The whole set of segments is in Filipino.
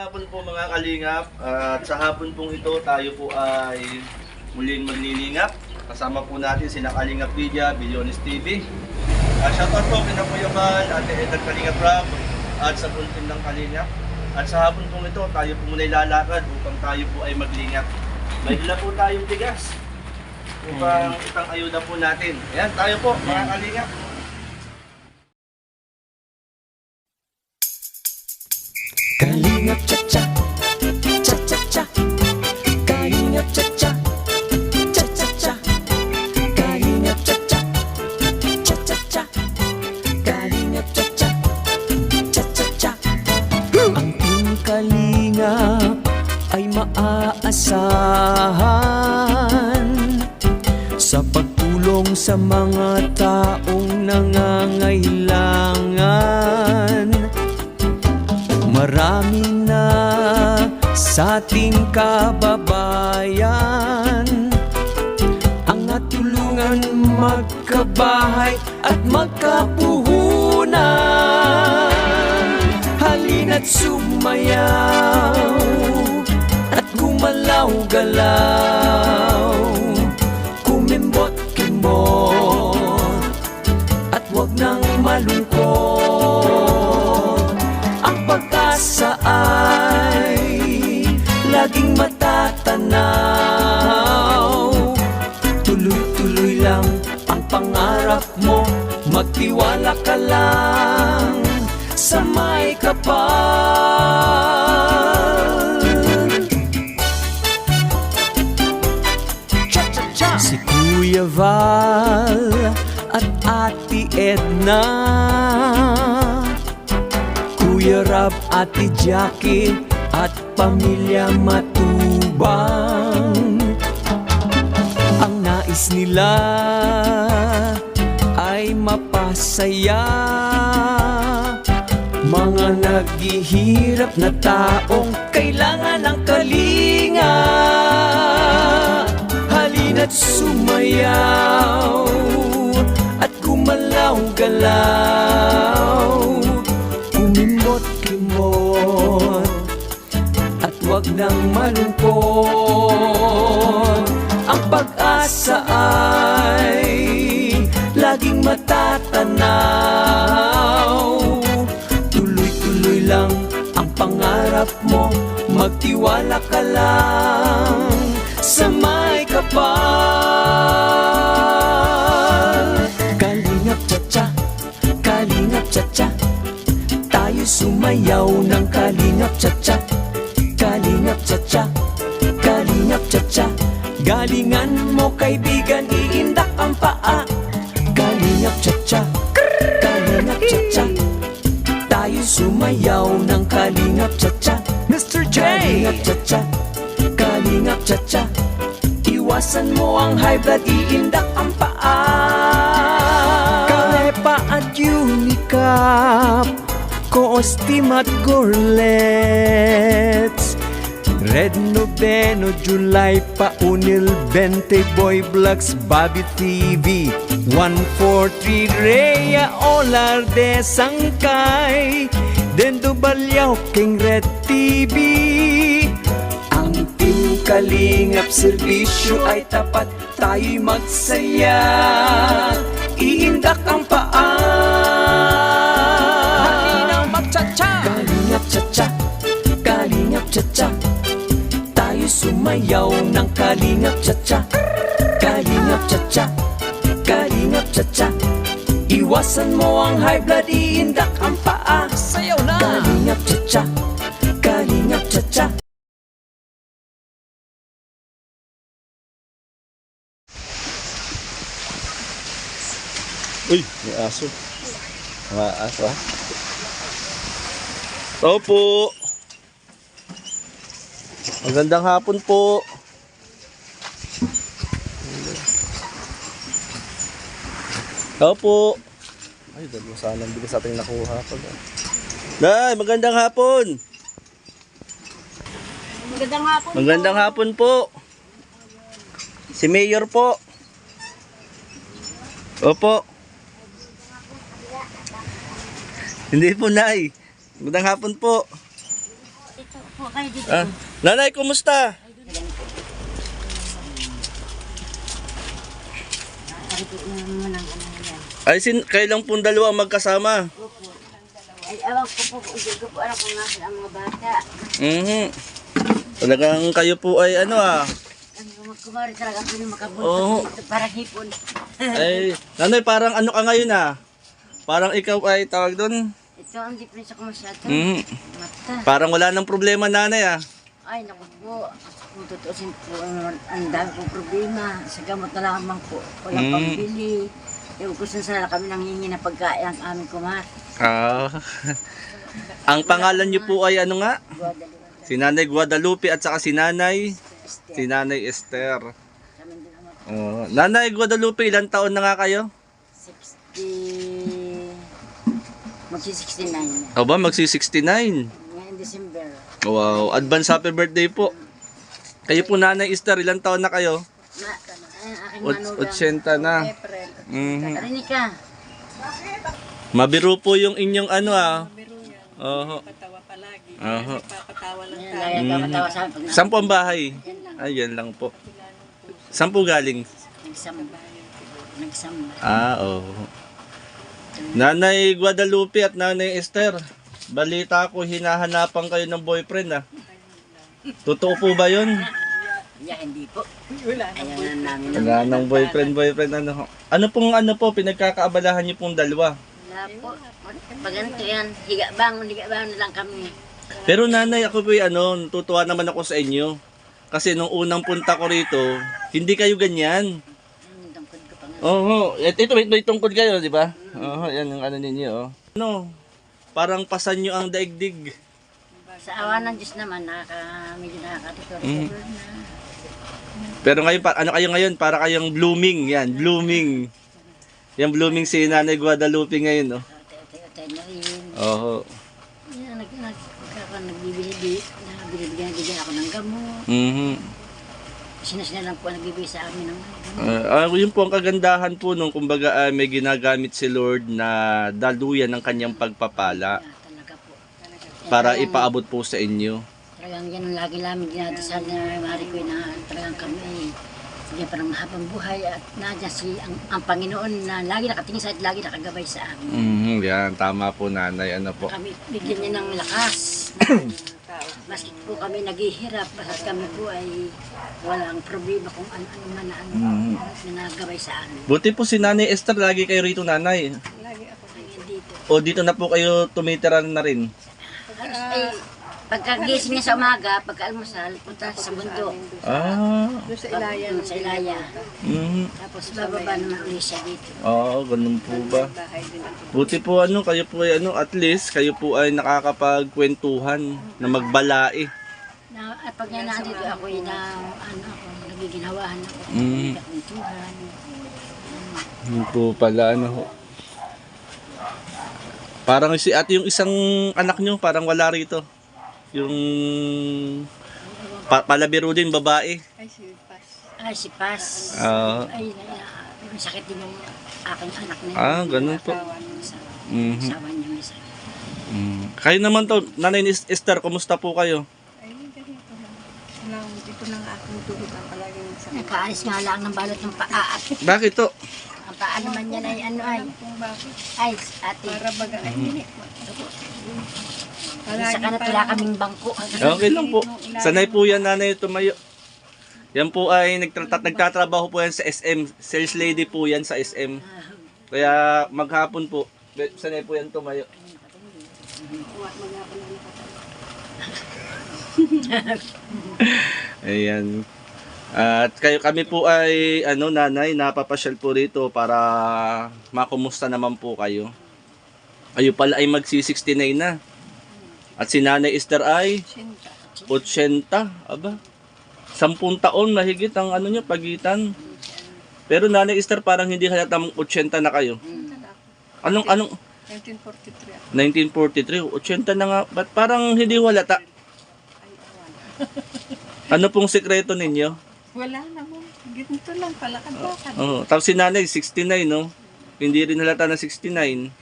Hapon po mga kalingap at sa hapon pong ito tayo po ay muling maglilingap. Kasama po natin sina Kalingap Media, Bilyones TV. Uh, shoutout po kina Kuya Val, Ate Edad Kalingap Rob at sa full team ng Kalingap. At sa hapon pong ito tayo po muna ilalakad upang tayo po ay maglingap. May dala po tayong bigas upang itang ayuda po natin. Ayan, tayo po mga kalingap. Kalingap cha-cha, cha-cha-cha. Kalingap cha-cha, cha-cha-cha. Kalingap cha-cha, cha-cha-cha. Kalingap cha-cha, cha-cha-cha. Ang team Kalingap ay maaasahan Sa pagtulong sa mga taong sa ating kababayan Ang atulungan magkabahay at magkapuhunan. Halina't sumayaw at gumalaw-galaw pangarap mo Magtiwala ka lang sa may kapal. Cha-cha-cha. Si Kuya Val at Ate Edna. Kuya Rab, Ate Jackie at Pamilya Matubang. Ang nais nila mapasaya. Mga naghihirap na taong kailangan ng kalinga. Halina't sumayaw at gumalaw-galaw Kumimot-kimot at wag nang malungkot. Ang pag-asa ay laging matatanaw. Tuloy-tuloy lang ang pangarap mo Magtiwala ka lang sa may kapal mo ang paa. Kalepa at Unicap Coostim at Gorlets. Red Noveno, July pa Unil 20 Boy Vlogs, Bobby TV 143 Rhea Olarde Sangkay. Dendo Balyaw, King Red TV Ang Team Kalingap Servisyo ay tapat Tayo'y magsaya. Iindak ang paa. Halinaw magtsatsa Kalingap tsatsa Kalingap tsatsa Tayo sumayaw ng kalingap tsatsa Kalingap tsatsa Kalingap tsatsa Iwasan mo ang high blood, iindak ang paa. Sayaw na! Kalingap tsatsa may aso. Mga aso ah. Tao po. Magandang hapon po. Tao po. Ay, dalawa sana ang bilis ating nakuha pag. Nay, magandang hapon. Magandang hapon Magandang hapon po. Si Mayor po. Opo. Hindi po, Nay. Magandang hapon po. Ito. po kayo dito. Ah, nanay, kumusta? Ay, sin kayo lang pong dalawa magkasama. Ay, awan ko po, hindi ko po alam kung nasa ang mga bata. Mhm. Talagang kayo po ay ano ah. Kumari talaga po yung makabuntot Oo. dito para hipon. Ay, nanay, parang ano ka ngayon ah. Parang ikaw ay tawag doon. Ito ang diferensya ko masyado. Mhm. Mata. Parang wala nang problema nanay ah. Ay, naku po. Kung tutusin po, ang, ang dami kong problema. Sa gamot na lamang po. Walang Mm. pambili. Kung saan sana kami nanghingi ng pagkain ang aming kumar. Ah. ang pangalan niyo po ay ano nga? Guadalupe. Si Nanay Guadalupe at saka si Nanay Este. si Nanay Esther. Oh, Nanay Guadalupe, ilang taon na nga kayo? 60... Magsi 69 na. Aba, magsi-69. Ngayon December. Wow, advance happy birthday po. Kayo po Nanay Esther, ilang taon na kayo? Na, ay, aking manugang. 80 na. Karinig ka. Mabiro po yung inyong ano ah. Oho. Oho. Yan, lagi ka matawa sa akin. Pag Saan po ang bahay? Ay, yan lang po. Saan po galing? nagsamba. Nagsamba. Ah, oo. Nanay Guadalupe at Nanay Esther, balita ko hinahanapan kayo ng boyfriend ah. Totoo po ba yun? Yeah, hindi po. Ayan na namin. Wala nang boyfriend, boyfriend ano. ho? Ano pong ano po, pinagkakaabalahan niyo pong dalawa? Wala po. Pag ganito yan, higa bangon, higa bangon na lang kami. Pero nanay, ako po ano, tutuwa naman ako sa inyo. Kasi nung unang punta ko rito, hindi kayo ganyan. Nga. Oo, ito, ito may, may tungkod kayo, di ba? Oo, yan yung ano ninyo, oh. Ano, parang pasan nyo ang daigdig. Sa awa ng Diyos naman, nakaka, medyo nakakatutor. Mm. na. Pero ngayon, pa, ano kayo ngayon? Para kayong blooming, yan, blooming. Yan, blooming si Nanay Guadalupe ngayon, oh. Tayo-tayo na rin. Oo. Yan, nag, nag, nag, nagbibili, na binibigyan bigyan ako ng gamot. Mhm. Sinasina lang po ang nagbibigay sa amin ng. Ah, ah, yun po ang kagandahan po nung kumbaga ah, may ginagamit si Lord na daluyan ng kanyang pagpapala Ah, talaga po. para Talagang- ipaabot po sa inyo. Talagang yan ang lagi namin dinadasal na mari ko na talagang kami bigyan pa ng mahabang buhay at nandiyan si ang, ang Panginoon na lagi nakatingin sa at lagi nakagabay sa amin. Mhm, yan, tama po nanay, ano po. Kami bigyan niya ng lakas. Maski po kami naghihirap, basta kami po ay walang problema kung ano-ano man na ano Mhm. na nagabay sa amin. Buti po si Nanay Esther, lagi kayo rito nanay. Kaya dito. O dito na po kayo tumitira na rin. Halos ay pagkagising niya sa umaga, pagka-almusal, punta sa bundok. Ah, Sa Ilaya. Sa Ilaya. mhm. Tapos bababa naman ulit siya dito. Oo, ganun po ba? Buti po ano, kayo po ay ano, at least kayo po ay nakakapagkwentuhan na magbalae. Na, at pag nga nandito ako, eh, na, ano ako, nagiginawahan ako. Mm. Nagkakuntuhan. Yun po pala ano ho. Parang si ate yung isang anak nyo, parang wala rito. Yung pa, palabiro din babae. Ay, si Paz. Ah, Ay, na, may sakit din yung aking anak na yun. ah, ganun po. Mhm. asawa niya may sakit. Mm. Kayo naman to, Nanay ni Esther, kumusta po kayo? Ay, ganito lang. Lang, dito ng aking tuhod ang palaging sa Nagkaalis nga lang ng balot ng paa. Bakit to? ang paa naman yan ay ano ay. Ay, ate. Para baga, ay, hindi. Sa kanat wala kaming bangko. Okay lang po. Sanay po yan, Nanay, tumayo. Yan po ay nagtra- nagtatrabaho po yan sa SM. Sales lady po yan sa SM. Kaya maghapon po, sanay po yan tumayo. Ayan. At kayo kami po ay ano nanay, napapasyal po rito para makumusta naman po kayo. Kayo pala ay magsi-69 na. At si Nanay Esther ay Sinta. 80. Aba. 10 taon mahigit ang ano niya pagitan. Pero Nanay Esther parang hindi halatang 80 na kayo. Anong anong 1943 ako. 1943, 80 na nga. Ba't parang hindi halata? Ano pong sekreto ninyo? Wala naman. Ganito lang, palakad-lakad. Oh, tapos si nanay, 69, no? Hindi rin halata na 69.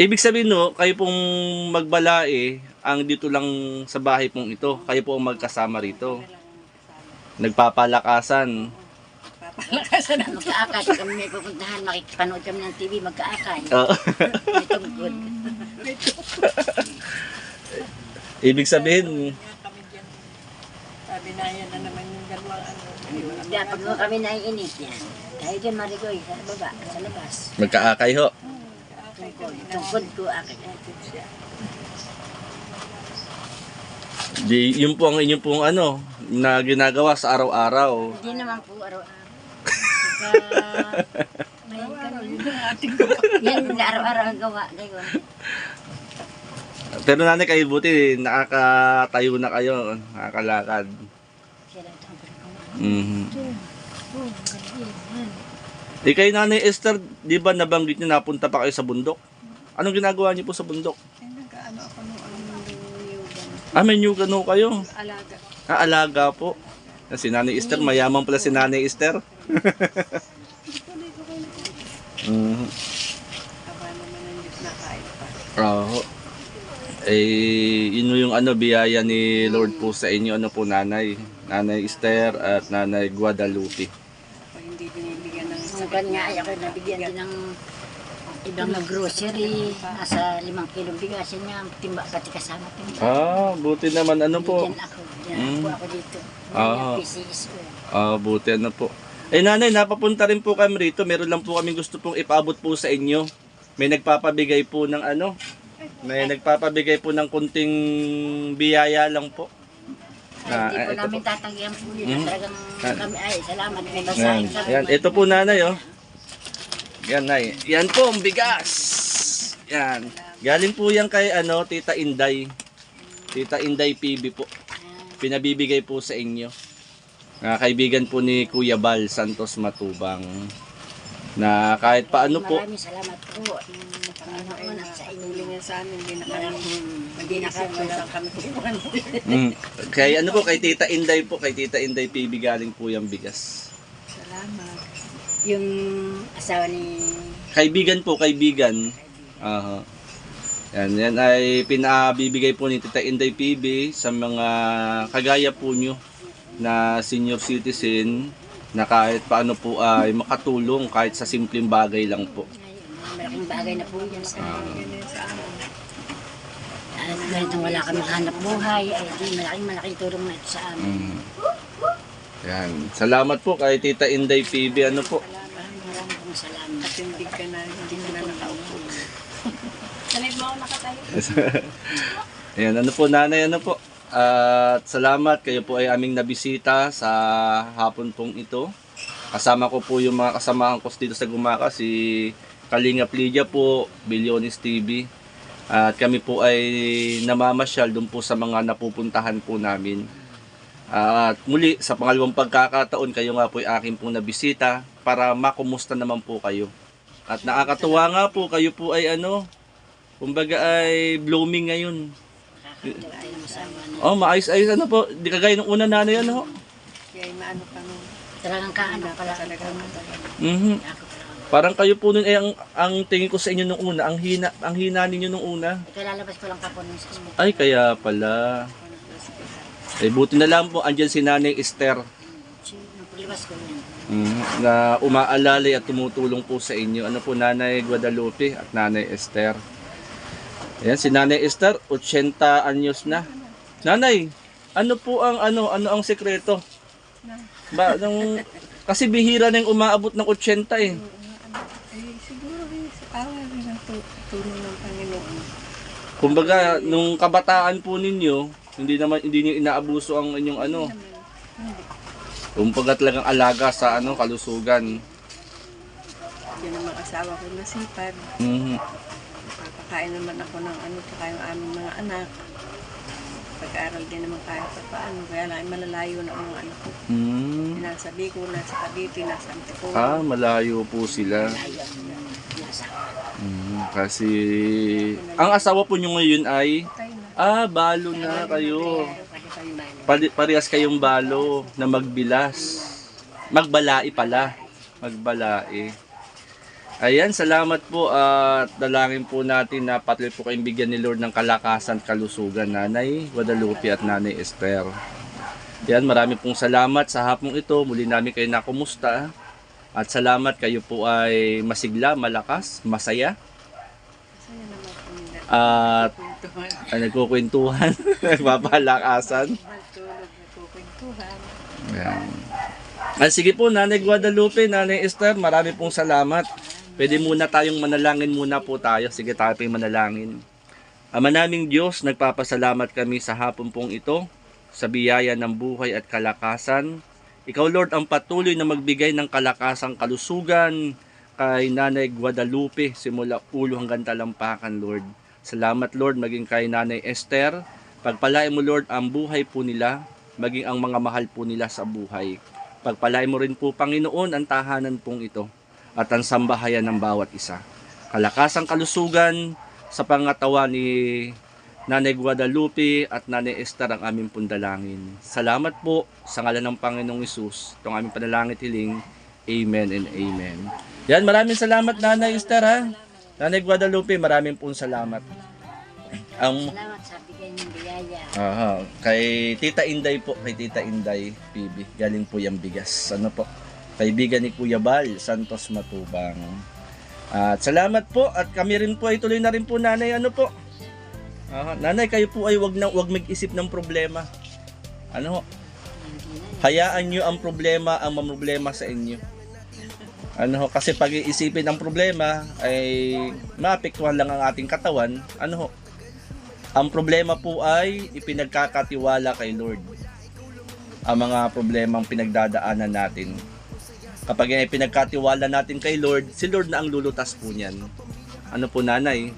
Ibig sabihin, no, kayo pong magbalae, ang dito lang sa bahay pong ito. Kayo po ang magkasama rito. Nagpapalakasan. Papalakasan na. Magkaakay, kami may pupuntahan, makikipanood kami ng TV, magkaakay. Oo. May tungkod. Ibig sabihin. Sabi na yan na naman yung dalawang ano. Pag mo kami naiinit yan, tayo dyan marigoy, sa baba, sa labas. magkaakay ho. Tungkod, tungkod ko siya. Di, yun po ang inyong pong ano, na ginagawa sa araw-araw. Hindi naman po araw-araw. Ganun. Yan, araw-araw ang gawa. Ngayon, Pero nanay kayo buti, nakakatayo na kayo, nakakalakad. Mhm. Yan. Eh kay Nanay Esther, di ba nabanggit niyo napunta pa kayo sa bundok? Anong ginagawa niyo po sa bundok? Eh, nag-ano ako nung ano nung yugan. Ah, may new gano kayo. Alaga. Ah, alaga po. Ah, Si Nanay Esther, mayaman pala si Nanay Esther. Pa. Oo. Eh, yun yung ano, biyaya ni Lord po sa inyo, ano po nanay. Nanay Esther at Nanay Guadalupe. Pag hindi binibigyan ng Sugan nga ay ako nabigyan din ng ibang grocery. Nasa limang kilong bigas. Yan nga, timba, pati kasama timba. Ah, buti naman ano po. Bigyan ako. Yan Mm. po ako dito. Ah. PCSO. Ah, buti ano po. Eh nanay, napapunta rin po kami rito. Meron lang po kami gusto pong ipaabot po sa inyo. May nagpapabigay po ng ano. May nagpapabigay po ng kunting biyaya lang po. Ay, Ah, hindi po ito namin tatanggihan po yun. Mhm. Talagang Ah. kami, ay, salamat. May Yan, basahin kami. yan. Ito po nanay oh. Yan nay. Yan po ang bigas. Yan. Galing po yan kay ano, Tita Inday. Tita Inday PB po. Pinabibigay po sa inyo. Na kaibigan po ni Kuya Bal Santos Matubang. Na kahit paano po, Maraming salamat po. Ng Panginoon at sa inyo. Sa amin, hindi na kami, hindi na kami saan kami. Mm. Kay ano po, kay Tita Inday po, kay Tita Inday PB galing po yung bigas. Salamat. Yung asawa ni Kaibigan po, kaibigan. Aha. Yan, yan ay pinabibigay po ni Tita Inday PB sa mga kagaya po nyo na senior citizen na kahit paano po ay makatulong kahit sa simpleng bagay lang po. Malaking bagay na po yan sa amin. Ganyan sa amin. At kahit nang wala kami hanap buhay, ay di malaking malaking tulong na ito sa amin. Mm. Yan. Salamat po kay Tita Inday PB. Ano po? Maraming maraming pong salamat. Katindig ka na, hindi ka na nakaupo. Sanay mo ako nakatayo. Ayan, ano po nanay, ano po. At salamat, kayo po ay aming nabisita sa hapon pong ito. Kasama ko po yung mga kasamahan ko dito sa Gumaka, si Kalinga Plidia po, Bilyonis TV. At kami po ay namamasyal doon po sa mga napupuntahan po namin. At muli, sa pangalawang pagkakataon, kayo nga po ay aking pong nabisita para makumusta naman po kayo. At nakakatuwa nga po, kayo po ay ano, kumbaga ay blooming ngayon. Oh, maayos-ayos ano po. Di kagaya ng una nanay ano. Kaya maano ka nung Talagang kaano pala ako talaga matagal. Parang kayo po nun eh ang, ang tingin ko sa inyo nung una, ang hina ang hina ninyo nung una. Lalabas ko lang kapon sa ospital. Ay kaya pala. Eh buti na lang po andyan si Nanay Esther Nung paglabas ko yan. mhm, na umaalalay at tumutulong po sa inyo. Ano po Nanay Guadalupe at Nanay Esther. Ayan si Nanay Esther, 80 anyos na. Nanay, ano po ang ano ano ang sekreto? Ba nung kasi bihira na yung umaabot ng 80 eh. Eh, siguro eh, sa awa rin ang tu- tulong ng Panginoon. Kumbaga, nung kabataan po ninyo, hindi naman hindi niyo inaabuso ang inyong ano. Kumbaga talagang alaga sa ano kalusugan. Yan ang mga asawa ko nasipag. Mhm. Papakain naman ako ng ano, tsaka yung aming mga anak. Pag-aaral din naman kahit pa paano. Kaya lang, malalayo na ang mga anak ko. Mm. Nasa Bicol, nasa Cavite, nasa Antipolo. Ah, malayo po sila. Asawa. Mm, kasi ang asawa po niyo ngayon ay ah, balo na kayo. Parehas kayong balo na magbilas. Magbalai pala. Magbalai. Ayan, salamat po at dalangin po natin na patuloy po kayong bigyan ni Lord ng kalakasan kalusugan, Nanay Guadalupe at Nanay Esther. Yan, marami pong salamat sa hapong ito. Muli namin kayo nakumusta. At salamat kayo po ay masigla, malakas, masaya. At ay, nagkukwentuhan, nagpapalakasan. Matulog, nagkukwentuhan. Yan. Ah, sige po, Nanay Guadalupe, Nanay Esther, marami pong salamat. Pwede muna tayong manalangin muna po tayo. Sige tayo po manalangin. Ama naming Diyos, nagpapasalamat kami sa hapon pong ito, sa biyaya ng buhay at kalakasan. Ikaw, Lord, ang patuloy na magbigay ng kalakasang kalusugan kay Nanay Guadalupe simula ulo hanggang talampakan, Lord. Salamat, Lord, maging kay Nanay Esther. Pagpalain mo, Lord, ang buhay po nila, maging ang mga mahal po nila sa buhay. Pagpalain mo rin po, Panginoon, ang tahanan pong ito at ang sambahayan ng bawat isa. Kalakasang kalusugan sa pangatawan ni Nanay Guadalupe at Nanay Esther ang aming pundalangin. Salamat po sa ngalan ng Panginoong Isus. Itong aming panalangin hiling. Amen and amen. Yan, maraming salamat Nanay Esther ha. Nanay Guadalupe, maraming pong salamat. Ang Salamat sa bigay ng biyaya. Aha, kay Tita Inday po, kay Tita Inday PB. Galing po yung bigas. Ano po? Kaibigan ni Kuya Bal, Santos Matubang. At salamat po at kami rin po ay tuloy na rin po nanay ano po. Aha, nanay kayo po ay wag na wag mag-isip ng problema. Ano ho? Hayaan nyo ang problema ang mamroblema sa inyo. Ano ho, kasi pag iisipin ang problema ay maapektuhan lang ang ating katawan. Ano ho? Ang problema po ay ipinagkakatiwala kay Lord. Ang mga problemang pinagdadaanan natin. Kapag yan ay pinagkatiwala natin kay Lord, si Lord na ang lulutas po niyan. Ano po nanay?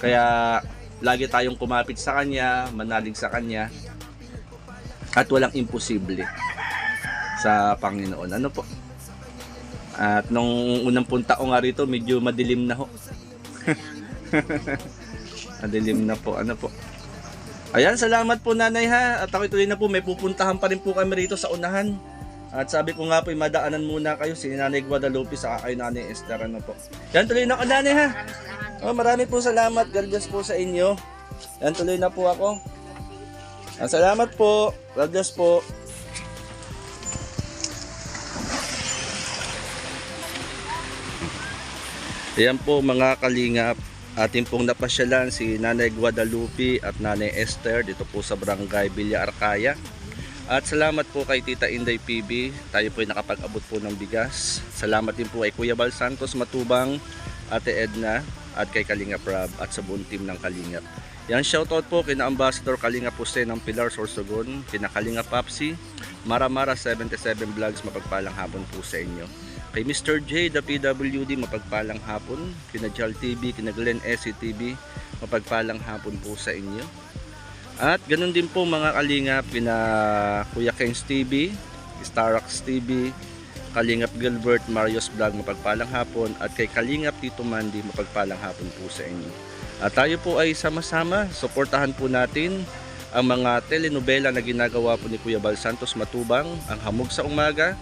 Kaya lagi tayong kumapit sa Kanya, manalig sa Kanya, at walang imposible sa Panginoon. Ano po? At nung unang punta ko nga rito, medyo madilim na ho. Madilim na po. Ano po? Ayan, salamat po nanay ha. At ako tuloy na po, may pupuntahan pa rin po kami rito sa unahan. At sabi ko nga po, madaanan muna kayo si Nanay Guadalupe sa kay Nanay Esther. Ano po? Yan, tuloy na ako nanay ha. Oh, marami po salamat. God bless po sa inyo. Yan, tuloy na po ako. Ah, salamat po. God bless po. Ayan po mga kalingap. Ating pong napasyalan si Nanay Guadalupe at Nanay Esther dito po sa Barangay Villa Arcaya. At salamat po kay Tita Inday PB. Tayo po ay nakapag-abot po ng bigas. Salamat din po kay Kuya Bal Santos Matubang, Ate Edna, at kay Kalinga Prab at sa buong team ng Kalingap. Yan, shoutout po kina Ambassador Kalinga Puse ng Pilar Sorsogon, kina Kalinga Papsi, Maramara 77 Vlogs, mapagpalang hapon po sa inyo. Kay Mr. J, the PWD, mapagpalang hapon. Kina Jal TV, kina Glenn SCTV, mapagpalang hapon po sa inyo. At ganun din po mga kalingap, kina Kuya Ken's TV, Starax TV, Kalingap Gilbert, Marios Vlog, mapagpalang hapon. At kay Kalingap Tito Mandy, mapagpalang hapon po sa inyo. At tayo po ay sama-sama, suportahan po natin ang mga telenovela na ginagawa po ni Kuya Bal Santos Matubang, ang Hamog sa Umaga,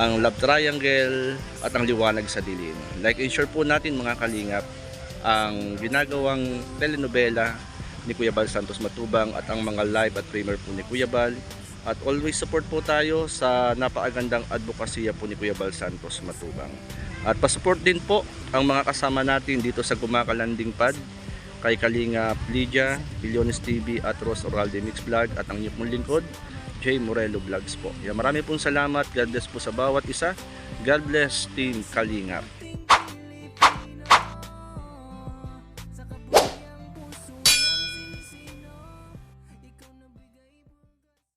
ang Love Triangle at ang Liwanag sa Dilim. Like and share po natin mga kalingap ang ginagawang telenovela ni Kuya Bal Santos Matubang at ang mga live at premiere po ni Kuya Bal. At always support po tayo sa napakagandang advokasya po ni Kuya Bal Santos Matubang. At pasupport din po ang mga kasama natin dito sa Gumakalanding Pad kay Kalinga Lydia, Biliones TV at Ross Oralde Mix Vlog at ang inyong lingkod, J. Morelo Vlogs po. Yan, marami pong salamat. God bless po sa bawat isa. God bless Team Kalingap.